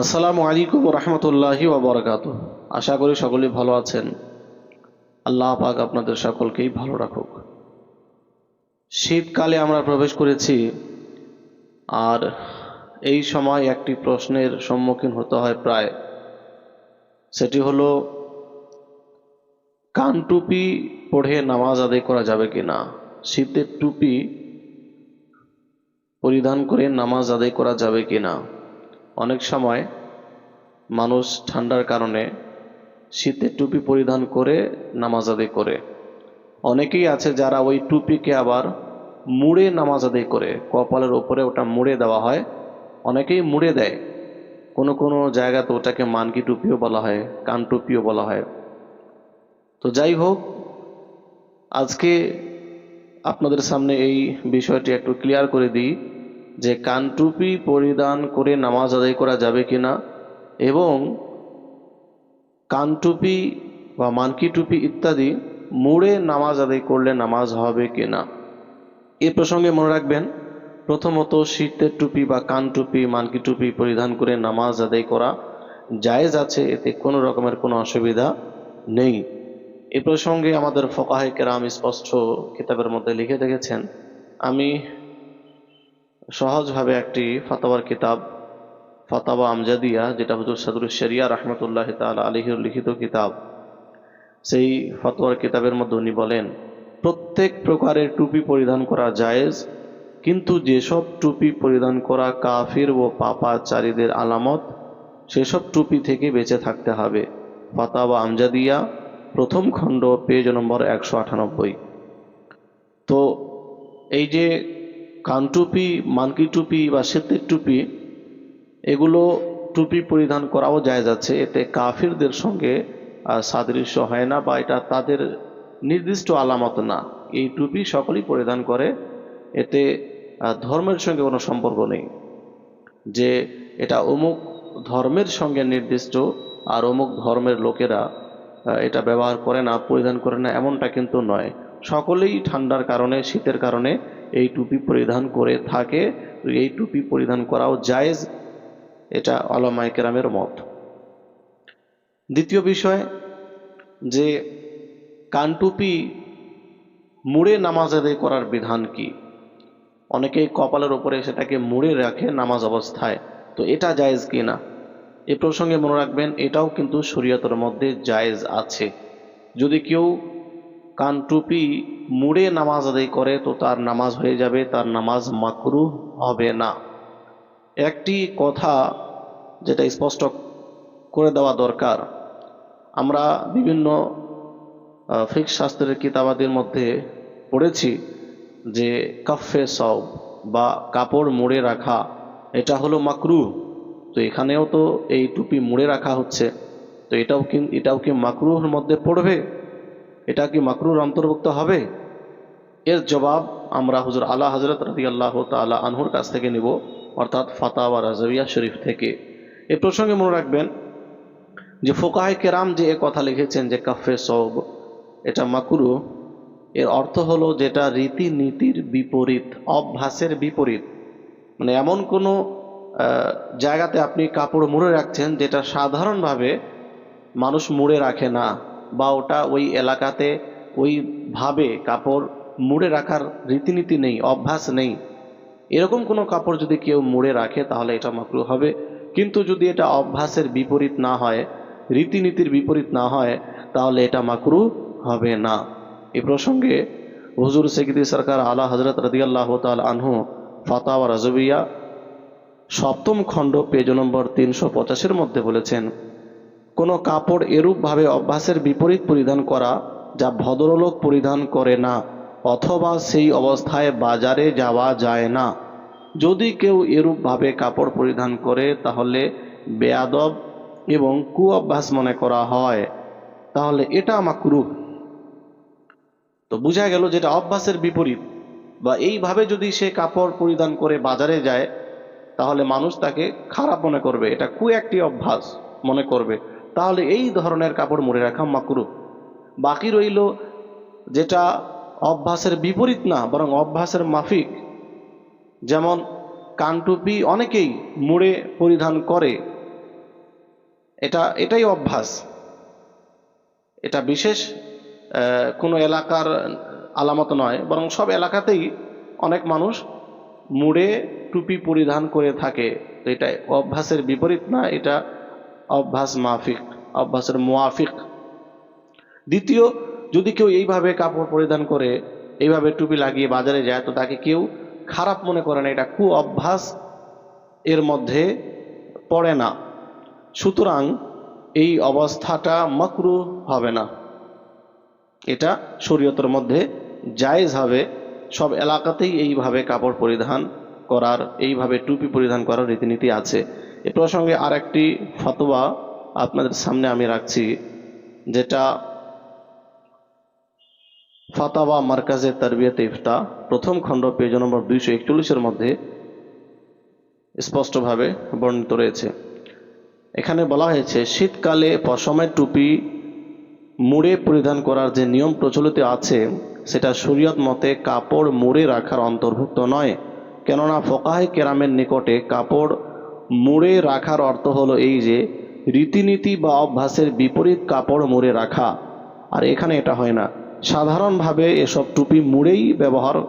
আসসালামু আলাইকুম রহমতুল্লাহি ওবরাকাত আশা করি সকলেই ভালো আছেন। আল্লাহ পাক আপনাদের সকলকেই ভালো রাখুক। শীতকালে আমরা প্রবেশ করেছি, আর এই সময় একটি প্রশ্নের সম্মুখীন হতে হয় প্রায়। সেটি হলো, কান টুপি পড়ে নামাজ আদায় করা যাবে কি না শীতের টুপি পরিধান করে নামাজ আদায় করা যাবে কিনা? অনেক সময় মানুষ ঠান্ডার কারণে শীতের টুপি পরিধান করে নামাজ আদায় করে। অনেকেই আছে যারা ওই টুপিকে আবার মুড়ে নামাজ আদায় করে, কপালের ওপরে ওটা মুড়ে দেওয়া হয়। অনেকেই মুড়ে দেয়। কোনো কোনো জায়গাতে ওটাকে মানকি টুপিও বলা হয়, কান টুপিও বলা হয়। তো যাই হোক, আজকে আপনাদের সামনে এই বিষয়টি একটু ক্লিয়ার করে দিই। যে কানটুপি পরিধান করে নামাজ আদায় করা যাবে কিনা এবং কানটুপি বা মানকি টুপি ইত্যাদি মুড়ে নামাজ আদায় করলে নামাজ হবে কিনা এ প্রসঙ্গে মনে রাখবেন, প্রথমত শীতের টুপি বা কান টুপি, মানকি টুপি পরিধান করে নামাজ আদায় করা জায়েজ আছে, এতে কোনো রকমের কোনো অসুবিধা নেই। এ প্রসঙ্গে আমাদের ফকাহে কেরাম স্পষ্ট কিতাবের মধ্যে লিখে রেখেছেন, আমি সহজভাবে একটি ফতাওয়ার কিতাব, ফতাওয়া আমজাদিয়া, যেটা হুজুর সাদুর শরিয়া রহমতুল্লাহ তালা আলিহির লিখিত কিতাব, সেই ফতোয়ার কিতাবের মধ্যে উনি বলেন, প্রত্যেক প্রকারের টুপি পরিধান করা জায়েজ, কিন্তু যেসব টুপি পরিধান করা কাফির ও পাপাচারীদের আলামত, সেসব টুপি থেকে বেঁচে থাকতে হবে। ফতাওয়া আমজাদিয়া, প্রথম খণ্ড, পেজ নম্বর একশো আটানব্বই। তো এই যে কান টুপি মানকি টুপি বা শীতের টুপি, এগুলো টুপি পরিধান করাও যায় যাচ্ছে এতে কাফিরদের সঙ্গে সাদৃশ্য হয় না বা এটা তাদের নির্দিষ্ট আলামত না। এই টুপি সকলেই পরিধান করে। এতে ধর্মের সঙ্গে কোনো সম্পর্ক নেই। যে এটা অমুক ধর্মের সঙ্গে নির্দিষ্ট আর অমুক ধর্মের লোকেরা এটা ব্যবহার করে না, পরিধান করে না, এমনটা কিন্তু নয়। সকলেই ঠান্ডার কারণে, শীতের কারণে এই টুপি পরিধান করে থাকে এই টুপি পরিধান করাও জায়েজ, এটা আলমায় কেরামের মত। দ্বিতীয় বিষয়, যে কানটুপি মুড়ে নামাজ আদায় করার বিধান কি? অনেকেই কপালের ওপরে সেটাকে মুড়ে রাখে নামাজ অবস্থায়, তো এটা জায়েজ কি না? এ প্রসঙ্গে মনে রাখবেন, এটাও কিন্তু শরীয়তের মধ্যে জায়েজ আছে। যদি কেউ কান টুপি মুড়ে নামাজ আদায় করে, তো তার নামাজ হয়ে যাবে, তার নামাজ মাকরু হবে না। একটি কথা যেটা স্পষ্ট করে দেওয়া দরকার। আমরা বিভিন্ন ফিক শাস্ত্রের কিতাবাদের মধ্যে পড়েছি যে কাফে সব বা কাপড় মুড়ে রাখা, এটা হলো মাকরু তো এখানেও তো এই টুপি মুড়ে রাখা হচ্ছে। তো এটাও কি এটাও কি মাকরুর মধ্যে পড়বে? এটা কি মাকরুর অন্তর্ভুক্ত হবে? এর জবাব আমরা হুজুর আলা হজরত রদি আল্লাহ তালা আনহুর কাছ থেকে নিব, অর্থাৎ ফাতাওয়া রাজাবিয়া শরীফ থেকে। এ প্রসঙ্গে মনে রাখবেন যে ফোকাহে কেরাম যে এ কথা লিখেছেন যে কাফে সব এটা মাকুরু, এর অর্থ হলো যেটা রীতিনীতির বিপরীত, অভ্যাসের বিপরীত। মানে এমন কোনো জায়গাতে আপনি কাপড় মুড়ে রাখছেন যেটা সাধারণভাবে মানুষ মুড়ে রাখে না। বা ওটা ওই এলাকাতে ওইভাবে কাপড় মুড়ে রাখার রীতিনীতি নেই, অভ্যাস নেই। এরকম কোনো কাপড় যদি কেউ মুড়ে রাখে তাহলে এটা মাকরু হবে। কিন্তু যদি এটা অভ্যাসের বিপরীত না হয়, রীতিনীতির বিপরীত না হয়, তাহলে এটা মাকরু হবে না। এ প্রসঙ্গে হুজুর সেকিদি সরকার আলা হজরত রদিয়াল্লাহ তাল আনহু, ফাতাওয়া রাজবিয়া, সপ্তম খণ্ড, পেজ নম্বর তিনশো পঁচাশের মধ্যে বলেছেন কোনো কাপড় এরূপভাবে অভ্যাসের বিপরীত পরিধান করা যা ভদ্রলোক পরিধান করে না, অথবা সেই অবস্থায় বাজারে যাওয়া যায় না। যদি কেউ এরূপভাবে কাপড় পরিধান করে, তাহলে বেয়াদব এবং কু অভ্যাস মনে করা হয়। তাহলে এটা আমার মাকরুহ তো বোঝা গেল যেটা অভ্যাসের বিপরীত। বা এইভাবে যদি সে কাপড় পরিধান করে বাজারে যায়, তাহলে মানুষ তাকে খারাপ মনে করবে। এটা কু একটি অভ্যাস মনে করবে। তাহলে এই ধরনের কাপড় মুড়ে রাখা মাকরু বাকি রইল যেটা অভ্যাসের বিপরীত না, বরং অভ্যাসের মাফিক। যেমন কানটুপি অনেকেই মুড়ে পরিধান করে। এটা, এটাই অভ্যাস। এটা বিশেষ কোনো এলাকার আলামত নয়, বরং সব এলাকাতেই অনেক মানুষ মুড়ে টুপি পরিধান করে থাকে। এটা অভ্যাসের বিপরীত না, এটা অভ্যাস মাফিক, অভ্যাসের মোয়াফিক। দ্বিতীয়, যদি কেউ এইভাবে কাপড় পরিধান করে, এইভাবে টুপি লাগিয়ে বাজারে যায়, তো তাকে কেউ খারাপ মনে করে না, এটা কু অভ্যাস এর মধ্যে পড়ে না। সুতরাং এই অবস্থাটা মকরু হবে না। এটা শরীয়তের মধ্যে জায়েজ হবে। সব এলাকাতেই এইভাবে কাপড় পরিধান করার, এইভাবে টুপি পরিধান করার রীতিনীতি আছে। এ প্রসঙ্গে আর একটি ফতোয়া আপনাদের সামনে আমি রাখছি, যেটা ফাতাওয়া মার্কাজে তারবিয়ত ইফতা, প্রথম খণ্ড পেজ নম্বর দুইশো একচল্লিশের মধ্যে স্পষ্টভাবে বর্ণিত রয়েছে। এখানে বলা হয়েছে, শীতকালে পশমের টুপি মুড়ে পরিধান করার যে নিয়ম প্রচলিত আছে, সেটা শরীয়ত মতে কাপড় মুড়ে রাখার অন্তর্ভুক্ত নয়। কেননা ফোকাহে কেরামের নিকটে কাপড় মুড়ে রাখার অর্থ হলো এই যে, রীতিনীতি বা অভ্যাসের বিপরীত কাপড় মুড়ে রাখা। আর এখানে এটা হয় না। সাধারণভাবে এসব টুপি মুড়েই ব্যবহার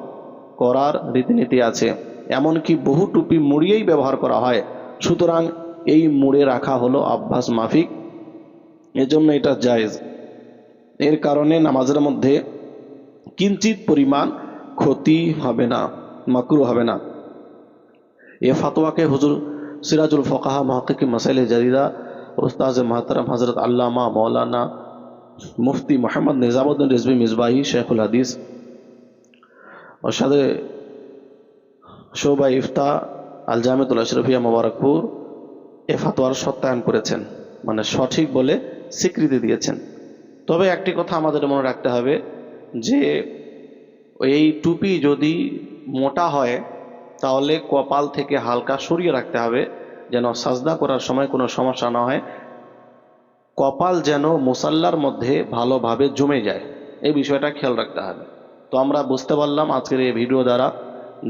করার রীতিনীতি আছে। এমনকি বহু টুপি মুড়িয়েই ব্যবহার করা হয়। সুতরাং এই মুড়ে রাখা হলো অভ্যাস মাফিক। এজন্য এটা জায়েজ। এর কারণে নামাজের মধ্যে কিঞ্চিত পরিমাণ ক্ষতি হবে না, মাকরু হবে না। এ ফাতোয়াকে হুজুর সিরাজুল ফকাহা মহাকিক মাসাইল জারিদা উস্তাজ মাহতারাম হজরত আল্লামা মৌলানা মুফতি মোহাম্মদ নিজামুদ্দিন রিজবি মিসবাহি শেখুল হাদিস ওর সাথে শোভা ইফতা আল জামেতুল আশরফিয়া মোবারকপুর এ ফাতোয়ার সত্যায়ন করেছেন মানে সঠিক বলে স্বীকৃতি দিয়েছেন। তবে একটি কথা আমাদের মনে রাখতে হবে যে, এই টুপি যদি মোটা হয় তাহলে কপাল থেকে হালকা সরিয়ে রাখতে হবে, যেন সাজদা করার সময় কোনো সমস্যা না হয়। কপাল যেন মুসাল্লার মধ্যে ভালোভাবে জমে যায়, এই বিষয়টা খেয়াল রাখতে হবে। তো আমরা বুঝতে পারলাম আজকের এই ভিডিও দ্বারা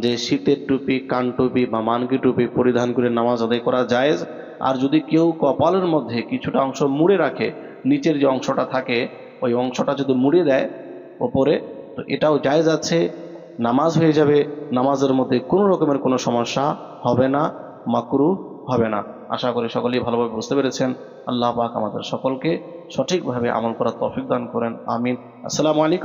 যে শীতের টুপি, কান টুপি বা মানকি টুপি পরিধান করে নামাজ আদায় করা জায়েজ। আর যদি কেউ কপালের মধ্যে কিছুটা অংশ মুড়ে রাখে, নিচের যে অংশটা থাকে, ওই অংশটা যদি মুড়ে দেয় ওপরে, তো এটাও জায়েজ আছে। নামাজ হয়ে যাবে, নামাজের মধ্যে কোনো রকমের কোনো সমস্যা হবে না, মাকরু হবে না। আশা করি সকলেই ভালোভাবে বুঝতে পেরেছেন। আল্লাহ পাক আমাদের সকলকে সঠিকভাবে আমল করার তৌফিক দান করেন। আমিন। আসসালামু আলাইকুম।